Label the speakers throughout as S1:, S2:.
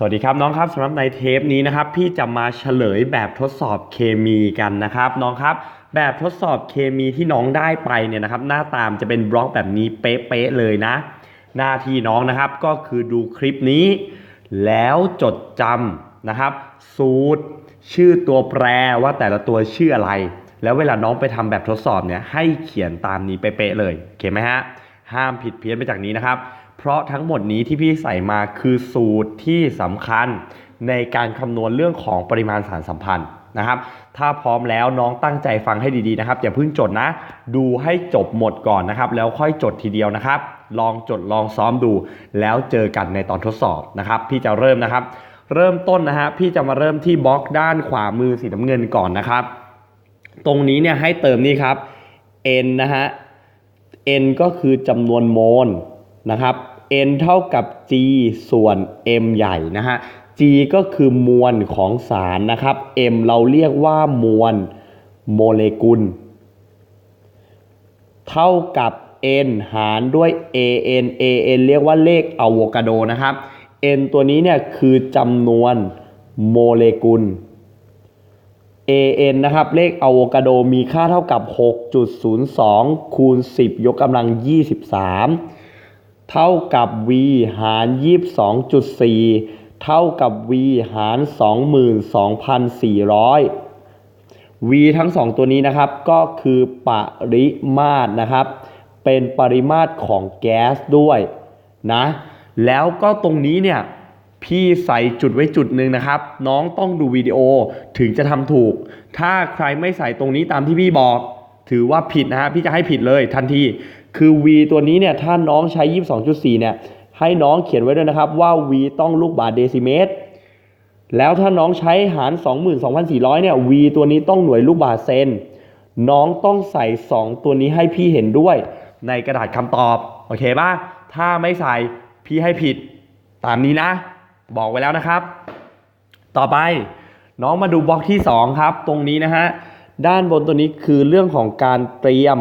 S1: สวัสดีครับน้องครับสำหรับในเทปนี้นะครับ พี่จะมาเฉลยแบบทดสอบเคมีกันนะครับ น้องครับ แบบทดสอบเคมีที่น้องได้ไปเนี่ยนะครับ หน้าตามจะเป็นบล็อกแบบนี้เป๊ะๆเลยนะ หน้าที่น้องนะครับก็คือดูคลิปนี้ แล้วจดจำนะครับ สูตร ชื่อตัวแปรว่าแต่ละตัวชื่ออะไร แล้วเวลาน้องไปทำแบบทดสอบเนี่ยให้เขียนตามนี้เป๊ะๆเลยโอเคไหมฮะห้ามผิดเพี้ยนไปจากนี้นะครับ เพราะทั้งหมดนี้ที่พี่ใส่มาคือสูตรที่สำคัญในการคำนวณเรื่องของปริมาณสารสัมพันธ์นะครับ ถ้าพร้อมแล้วน้องตั้งใจฟังให้ดีๆนะครับ อย่าเพิ่งจดนะ ดูให้จบหมดก่อนนะครับ แล้วค่อยจดทีเดียวนะครับ ลองจดลองซ้อมดู แล้วเจอกันในตอนทดสอบนะครับ พี่จะเริ่มนะครับ เริ่มต้นนะฮะพี่จะมาเริ่มที่บล็อกด้านขวามือสีน้ำเงินก่อนนะครับ ตรงนี้เนี่ยให้เติมนี่ครับ n นะฮะ n ก็คือจำนวนโมลนะครับ n เท่ากับ g ส่วน m ใหญ่นะฮะ g ก็คือมวลของสารนะครับ m เราเรียกว่ามวลโมเลกุล เท่ากับ n หารด้วย an an เรียกว่าเลขอะโวคาโดนะครับ n ตัวนี้เนี่ยคือจำนวนโมเลกุล an นะครับ เลขอะโวคาโดมีค่าเท่ากับ 6.02 คูณ 10 ยกกำลัง 23 เท่ากับ v หาร 22.4 เท่ากับ v หาร 22,400 v ทั้ง 2 ตัวนี้นะครับก็คือปริมาตรนะครับ เป็นปริมาตรของแก๊สด้วยนะแล้วก็ตรงนี้เนี่ยพี่ใส่จุดไว้จุดหนึ่งนะครับ น้องต้องดูวิดีโอถึงจะทำถูก ถ้าใครไม่ใส่ตรงนี้ตามที่พี่บอก ถือว่าผิดนะฮะพี่จะให้ผิดเลยทันที คือ v ตัวนี้เนี่ยถ้าน้องใช้ 22.4 เนี่ย ให้น้องเขียนไว้ด้วยนะครับว่า v ต้องลูกบาศก์เดซิเมตร แล้วถ้าน้องใช้หาร 22,400 เนี่ย v ตัวนี้ต้องหน่วยลูกบาศก์เซน น้องต้องใส่ 2 ตัวนี้ให้พี่เห็นด้วย ในกระดาษคำตอบ โอเคป่ะ ถ้าไม่ใส่พี่ให้ผิดตามนี้นะ บอกไว้แล้วนะครับ ต่อไปน้องมาดูบล็อกที่ 2 ครับ ตรงนี้นะฮะ ด้านบนตัวนี้คือเรื่องของการเตรียม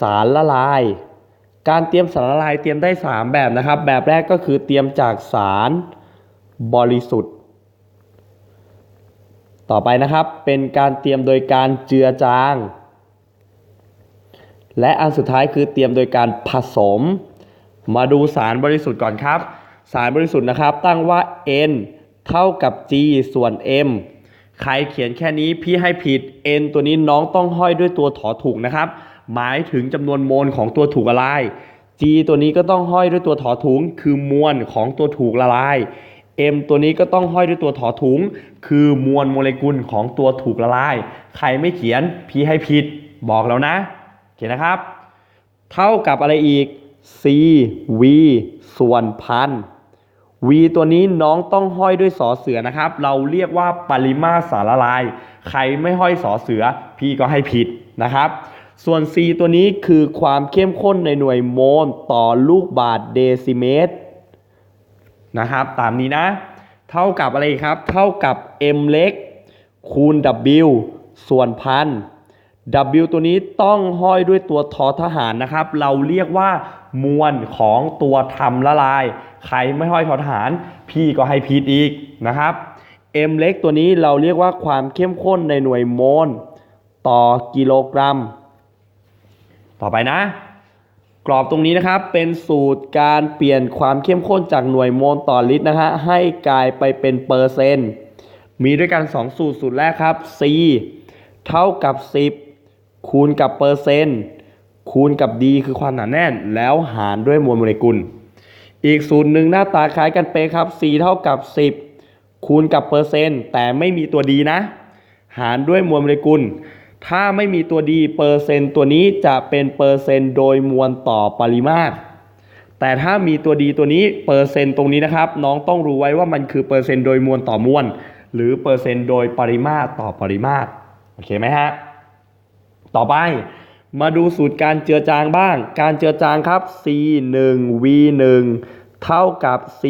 S1: สารละลาย การเตรียมสารละลายเตรียมได้ 3 แบบนะครับ แบบแรกก็คือเตรียมจากสารบริสุทธิ์ ต่อไปนะครับเป็นการเตรียมโดยการเจือจาง และอันสุดท้ายคือเตรียมโดยการผสม มาดูสารบริสุทธิ์ก่อนครับ สารบริสุทธิ์นะครับตั้งว่า n เท่ากับ g ส่วน m ใครเขียนแค่นี้พี่ให้ผิด n ตัวนี้น้องต้องห้อยด้วยตัวถอถูกนะครับ หมายถึงจำนวนโมลของตัวถูกละลาย g ตัวนี้ก็ต้องห้อยด้วยตัวถอถุง คือมวลของตัวถูกละลาย m ตัวนี้ก็ต้องห้อยด้วยตัวถอถุง คือมวลโมเลกุลของตัวถูกละลาย ใครไม่เขียนพี่ให้ผิด บอกแล้วนะเขียนนะครับ เท่ากับอะไรอีก c v ส่วนพัน v ตัวนี้น้องต้องห้อยด้วยสอเสือนะครับ เราเรียกว่าปริมาตรสารละลาย ใครไม่ห้อยสอเสือ พี่ก็ให้ผิดนะครับ ส่วน c ตัวนี้คือความเข้มข้นในหน่วยโมลต่อลูกบาศก์เดซิเมตรนะครับ ตามนี้นะ เท่ากับอะไรครับ เท่ากับ m เล็กคูณ w ส่วนพัน W ตัวนี้ต้องห้อยด้วยตัวทอทหารนะครับ เราเรียกว่ามวลของตัวทำละลาย ใครไม่ห้อยทอทหาร พี่ก็ให้ผิดอีกนะครับ M เล็กตัวนี้เราเรียกว่าความเข้มข้นในหน่วยโมลต่อกิโลกรัม ต่อไปนะ กรอบตรงนี้นะครับเป็นสูตรการเปลี่ยนความเข้มข้นจากหน่วยโมลต่อลิตรนะฮะให้กลายไปเป็นเปอร์เซนต์ มีด้วยกัน 2 สูตร สูตรแรกครับ C เท่ากับ 10 คูณกับเปอร์เซนต์คูณกับ D คือความหนาแน่น แล้วหารด้วยมวลโมเลกุล อีกสูตรหนึ่งหน้าตาคล้ายกันเป๊ะครับ C เท่ากับ 10 คูณกับเปอร์เซนต์แต่ไม่มีตัว D นะ หารด้วยมวลโมเลกุล ถ้าไม่มีตัว D เปอร์เซนต์ตัวนี้จะเป็นเปอร์เซนต์โดยมวลต่อปริมาตร แต่ถ้ามีตัวดีตัวนี้เปอร์เซ็นต์ตรงนี้นะครับ น้องต้องรู้ไว้ว่ามันคือเปอร์เซ็นต์โดยมวลต่อมวลหรือเปอร์เซ็นต์โดยปริมาตรต่อปริมาตรโอเคไหมฮะ ต่อไปมาดูสูตรการเจือจางบ้าง การเจือจางครับ C 1 V 1เท่ากับ C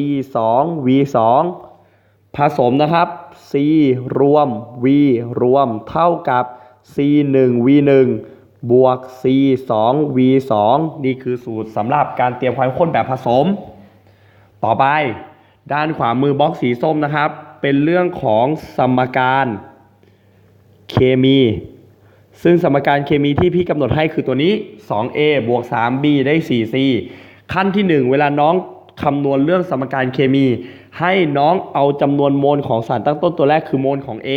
S1: 2 V 2ผสมนะครับ C รวม V รวมเท่ากับ C 1 V 1บวก C 2 V 2นี่คือสูตรสำหรับการเตรียมความข้นแบบผสม ต่อไป ด้านขวามือบล็อกสีส้มนะครับ เป็นเรื่องของสมการเคมี ซึ่งสมการเคมีที่พี่กำหนดให้คือตัวนี้ 2a บวก 3b ได้ 4c ขั้นที่ 1 เวลาน้องคำนวณเรื่องสมการเคมี ให้น้องเอาจำนวนโมลของสารตั้งต้นตัวแรกคือโมลของ A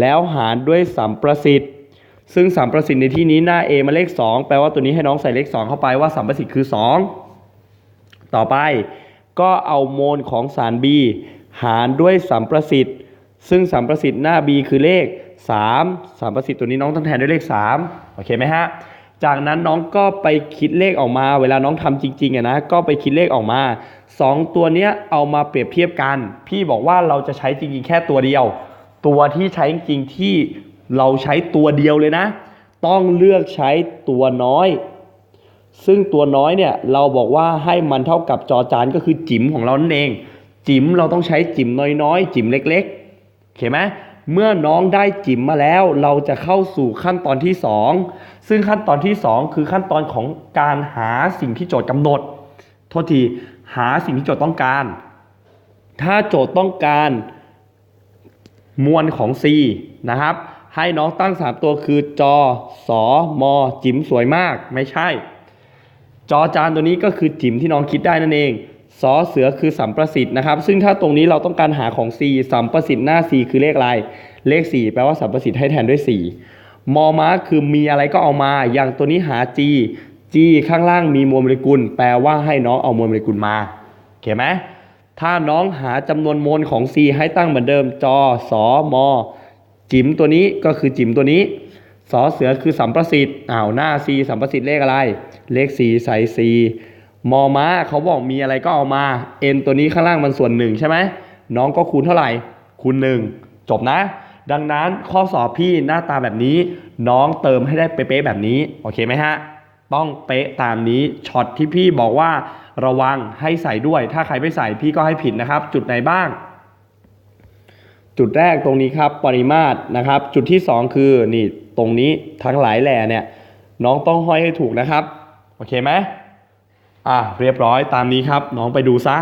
S1: แล้วหารด้วยสัมประสิทธิ์ซึ่งสัมประสิทธิ์ในที่นี้หน้า A มาเลข 2 แปลว่าตัวนี้ให้น้องใส่เลข 2 เข้าไปว่าสัมประสิทธิ์คือ 2 ต่อไปก็เอาโมลของสาร B หารด้วยสัมประสิทธิ์ ซึ่งสัมประสิทธิ์หน้า B คือเลข 3สัมประสิทธิ์ตัวนี้น้องต้องแทนด้วยเลข 3 โอเคไหมฮะ จากนั้นน้องก็ไปคิดเลขออกมา เวลาน้องทำจริงๆอะนะ ก็ไปคิดเลขออกมา 2 ตัวเนี้ยเอามาเปรียบเทียบกัน พี่บอกว่าเราจะใช้จริงๆแค่ตัวเดียว ตัวที่ใช้จริงๆที่เราใช้ตัวเดียวเลยนะ ต้องเลือกใช้ตัวน้อย ซึ่งตัวน้อยเนี่ยเราบอกว่าให้มันเท่ากับจอจานก็คือจิ๋มของเรานั่นเอง จิ๋มเราต้องใช้จิ๋มน้อยๆ จิ๋มเล็กๆโอเคไหม เมื่อน้องได้จิ๋มมาแล้ว เราจะเข้าสู่ขั้นตอนที่ 2 ซึ่งขั้นตอนที่ 2 คือขั้นตอนของการหาสิ่งที่โจทย์กำหนด โทษทีหาสิ่งที่โจทย์ต้องการ ถ้าโจทย์ต้องการมวลของ C นะครับ ให้น้องตั้ง 3 ตัวคือจอสอมอจิ๋มสวยมากไม่ใช่ จอจานตัวนี้ก็คือจิ๋มที่น้องคิดได้นั่นเอง สอเสือคือสัมประสิทธิ์นะครับ ซึ่งถ้าตรงนี้เราต้องการหาของ C สัมประสิทธิ์หน้า C คือเลขอะไร เลข 4 แปลว่าสัมประสิทธิ์ให้แทนด้วย 4 มอม้าคือมีอะไรก็เอามา อย่างตัวนี้หา G G ข้างล่างมีมวลโมเลกุล แปลว่าให้น้องเอามวลโมเลกุลมาโอเคไหมถ้าน้องหาจำนวนโมลของ C ให้ตั้งเหมือนเดิม จอสอมอจิ๋มตัวนี้ก็คือจิ๋มตัวนี้สอเสือคือสัมประสิทธิ์อ้าวหน้า C สัมประสิทธิ์เลขอะไร เลข 4 ใส่ C มอม้าเขาบอกมีอะไรก็เอามา N ตัวนี้ข้างล่างมันส่วนหนึ่งใช่ไหมน้องก็คูณเท่าไหร่ คูณ1จบนะ ดังนั้นข้อสอบพี่หน้าตาแบบนี้ น้องเติมให้ได้เป๊ะๆแบบนี้ โอเคไหมฮะ ต้องเป๊ะตามนี้ช็อตที่พี่บอกว่าระวังให้ใส่ด้วย ถ้าใครไม่ใส่พี่ก็ให้ผิดนะครับ จุดไหนบ้าง จุดแรกตรงนี้ครับปริมาตรนะครับ จุดที่ 2 คือนี่ตรงนี้ทั้งหลายแหล่เนี่ยน้องต้องห้อยให้ถูกนะครับ โอเคไหม อะเรียบร้อยตามนี้ครับ น้องไปดูซะ